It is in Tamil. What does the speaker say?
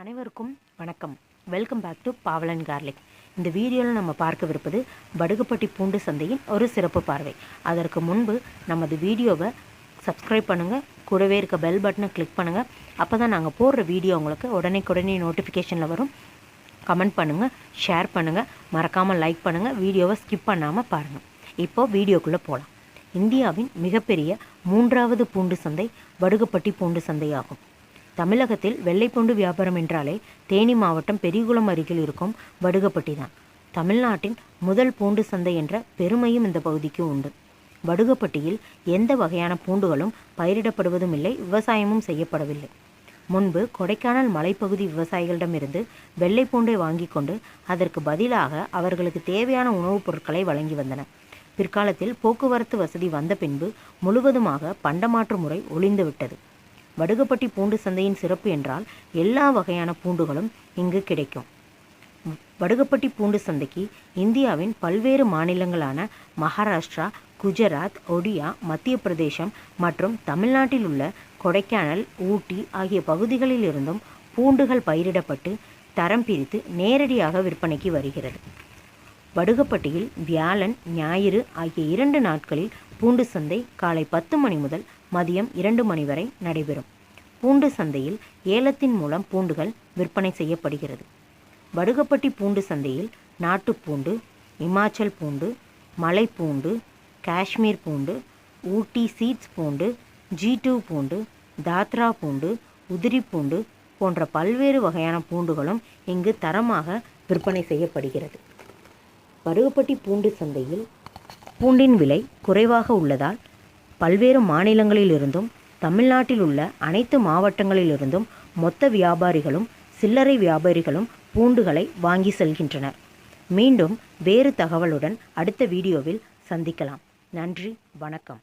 அனைவருக்கும் வணக்கம். Welcome back to Pavalan garlic இந்த வீடியோவில் நம்ம பார்க்கவிருப்பது படுகுப்பட்டி பூண்டு சந்தையின் ஒரு சிறப்பு பார்வை. அதற்கு முன்பு நமது வீடியோவை சப்ஸ்கிரைப் பண்ணுங்கள் கூடவே இருக்க பெல் பட்டனை கிளிக் பண்ணுங்கள் அப்போ தான் நாங்கள் போடுற வீடியோ உங்களுக்கு உடனேக்குடனே நோட்டிஃபிகேஷனில் வரும். கமெண்ட் பண்ணுங்கள் ஷேர் பண்ணுங்கள் மறக்காமல் லைக் பண்ணுங்கள் வீடியோவை ஸ்கிப் பண்ணாமல் பாருங்கள் இப்போது வீடியோக்குள்ளே போகலாம் இந்தியாவின் மிகப்பெரிய மூன்றாவது பூண்டு சந்தை வடுகுப்பட்டி பூண்டு சந்தை ஆகும் தமிழகத்தில் வெள்ளைப்பூண்டு வியாபாரம் என்றாலே தேனி மாவட்டம் பெரியகுளம் அருகில் இருக்கும் வடுகப்பட்டி தான். தமிழ்நாட்டின் முதல் பூண்டு சந்தை என்ற பெருமையும் இந்த பகுதிக்கு உண்டு. வடுகப்பட்டியில் எந்த வகையான பூண்டுகளும் பயிரிடப்படுவதும் இல்லை விவசாயமும் செய்யப்படவில்லை. முன்பு கொடைக்கானல் மலைப்பகுதி விவசாயிகளிடமிருந்து வெள்ளை பூண்டை வாங்கி கொண்டு அதற்கு பதிலாக அவர்களுக்கு தேவையான உணவுப் பொருட்களை வழங்கி வந்தன. பிற்காலத்தில் போக்குவரத்து வசதி வந்த பின்பு முழுவதுமாக பண்டமாற்று முறை ஒளிந்துவிட்டது வடுகப்பட்டி பூண்டு சந்தையின் சிறப்பு என்றால் எல்லா வகையான பூண்டுகளும் இங்கு கிடைக்கும். வடுகப்பட்டி பூண்டு சந்தைக்கு இந்தியாவின் பல்வேறு மாநிலங்களான மகாராஷ்டிரா குஜராத் ஒடியா மத்திய பிரதேசம் மற்றும் தமிழ்நாட்டில் உள்ள கொடைக்கானல் ஊட்டி ஆகிய பகுதிகளில் இருந்தும் பூண்டுகள் பயிரிடப்பட்டு தரம் பிரித்து நேரடியாக விற்பனைக்கு வருகிறது. வடுகப்பட்டியில் வியாழன் ஞாயிறு ஆகிய இரண்டு நாட்களில் பூண்டு சந்தை காலை பத்து மணி முதல் மதியம் இரண்டு மணி வரை நடைபெறும். பூண்டு சந்தையில் ஏலத்தின் மூலம் பூண்டுகள் விற்பனை செய்யப்படுகிறது. வடுகப்பட்டி பூண்டு சந்தையில் நாட்டுப்பூண்டு இமாச்சல் பூண்டு மலைப்பூண்டு காஷ்மீர் பூண்டு ஊட்டி சீட்ஸ் பூண்டு ஜி டூ பூண்டு தாத்ரா பூண்டு உதிரி பூண்டு போன்ற பல்வேறு வகையான பூண்டுகளும் இங்கு தரமாக விற்பனை செய்யப்படுகிறது. வடுகப்பட்டி பூண்டு சந்தையில் பூண்டின் விலை குறைவாக உள்ளதால் பல்வேறு மாநிலங்களிலிருந்தும் தமிழ்நாட்டில் உள்ள அனைத்து மாவட்டங்களிலிருந்தும் மொத்த வியாபாரிகளும் சில்லறை வியாபாரிகளும் பூண்டுகளை வாங்கி செல்கின்றனர். மீண்டும் வேறு தகவலுடன் அடுத்த வீடியோவில் சந்திக்கலாம். நன்றி வணக்கம்.